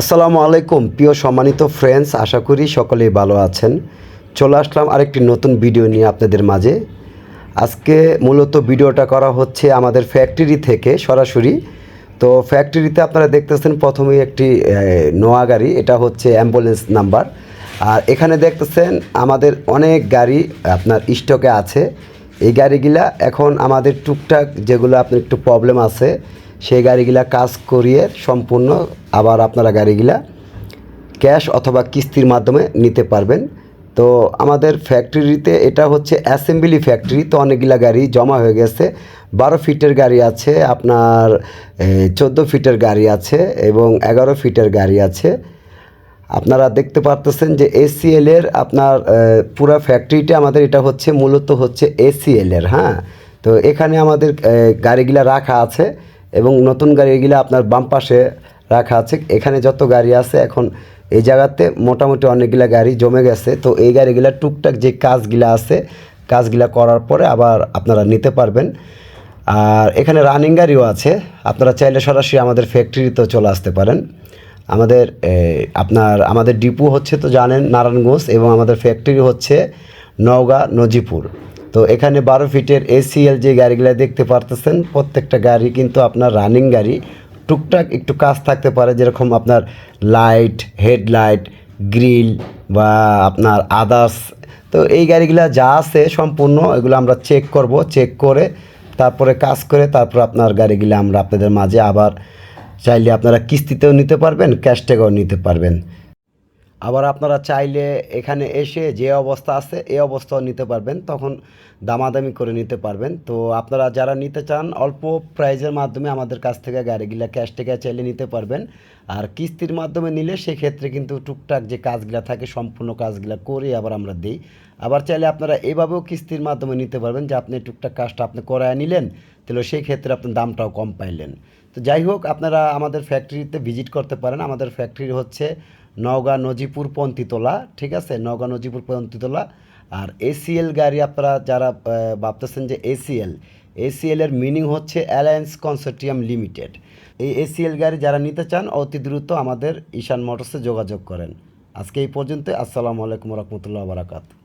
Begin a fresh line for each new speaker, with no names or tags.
আসসালামু আলাইকুম, প্রিয় সম্মানিত ফ্রেন্ডস আশা করি সকলেই ভালো আছেন। চলে আসলাম আরেকটি নতুন ভিডিও নিয়ে আপনাদের মাঝে। আজকে মূলত ভিডিওটা করা হচ্ছে আমাদের ফ্যাক্টরি থেকে সরাসরি। তো ফ্যাক্টরিতে আপনারা দেখতেছেন প্রথমেই একটি নোয়া গাড়ি, এটা হচ্ছে অ্যাম্বুলেন্স নাম্বার আর এখানে দেখতেছেন আমাদের অনেক গাড়ি আপনার স্টকে আছে। এই গাড়িগুলা এখন আমাদের টুকটাক যেগুলো আপনার একটু প্রবলেম আছে, সেই গাড়িগুলা কাজ করিয়ে সম্পূর্ণ আবার আপনারা গাড়িগুলা ক্যাশ অথবা কিস্তির মাধ্যমে নিতে পারবেন। তো আমাদের ফ্যাক্টরিতে এটা হচ্ছে অ্যাসেম্বলি ফ্যাক্টরি, তো অনেকগুলা গাড়ি জমা হয়ে গেছে। বারো ফিটের গাড়ি আছে, আপনার চোদ্দ ফিটের গাড়ি আছে এবং এগারো ফিটের গাড়ি আছে। আপনারা দেখতে পারতেছেন যে এসিএল এর আপনার পুরো ফ্যাক্টরিটা আমাদের এটা হচ্ছে, মূলত হচ্ছে এসিএল এর হ্যাঁ? তো এখানে আমাদের গাড়িগুলা রাখা আছে এবং নতুন গাড়িগুলা আপনার বাম পাশে রাখা আছে। এখানে যত গাড়ি আছে, এখন এই জায়গাতে মোটামুটি অনেকগুলা গাড়ি জমে গেছে। তো এই গাড়িগুলা টুকটাক যে কাজগুলা আছে, কাজগুলা করার পরে আবার আপনারা নিতে পারবেন। আর এখানে রানিং গাড়িও আছে। আপনারা চাইলে সরাসরি আমাদের ফ্যাক্টরিতেও চলে আসতে পারেন। আমাদের আপনার, আমাদের ডিপু হচ্ছে তো জানেন নারায়ণগঞ্জ এবং আমাদের ফ্যাক্টরি হচ্ছে নওগাঁ, নজিপুর। তো এখানে বারো ফিটের এসিএল যে গাড়িগুলো দেখতে পারতেছেন, প্রত্যেকটা গাড়ি কিন্তু আপনার রানিং গাড়ি। টুকটাক একটু কাজ থাকতে পারে, যেরকম আপনার লাইট, হেডলাইট, গ্রিল বা আপনার আদার্স। তো এই গাড়িগুলো যা আছে সম্পূর্ণ এগুলো আমরা চেক করব, চেক করে তারপরে কাজ করে তারপর আপনার গাড়িগুলো আমরা আপনাদের মাঝে আবার চাইলে আপনারা কিস্তিতেও নিতে পারবেন, ক্যাশ ট্যাগও নিতে পারবেন। আবার আপনারা চাইলে এখানে এসে যে অবস্থা আছে এই অবস্থাও নিতে পারবেন, তখন দামাদামি করে নিতে পারবেন। তো আপনারা যারা নিতে চান, অল্প প্রাইজের মাধ্যমে আমাদের কাছ থেকে গাড়িগুলা ক্যাশ টাকা চাইলে নিতে পারবেন। আর কিস্তির মাধ্যমে নিলে সেক্ষেত্রে কিন্তু টুকটাক যে কাজগুলা থাকে, সম্পূর্ণ কাজগুলা করে আবার আমরা দিই। আবার চাইলে আপনারা এভাবেও কিস্তির মাধ্যমে নিতে পারবেন, যে আপনি টুকটাক কাজটা আপনি করায় নিলেন, তাহলে সেই ক্ষেত্রে আপনার দামটাও কম পাইলেন। তো যাই হোক, আপনারা আমাদের ফ্যাক্টরিতে ভিজিট করতে পারেন। আমাদের ফ্যাক্টরি হচ্ছে নওগাঁ নজিপুর পন্থীতলা, ঠিক আছে? নওগাঁ নজিপুর পন্থীতলা। আর এসিএল গাড়ি আপনারা যারা ভাবতেছেন যে এসিএল এসিএলের মিনিং হচ্ছে অ্যালায়েন্স কনসোর্টিয়াম লিমিটেড এই এসিএল গাড়ি যারা নিতে চান, অতি দ্রুত আমাদের ঈশান মোটরসে যোগাযোগ করেন। আজকে এই পর্যন্ত আসসালামু আলাইকুম রহমতুল্লাহ বারাকাতু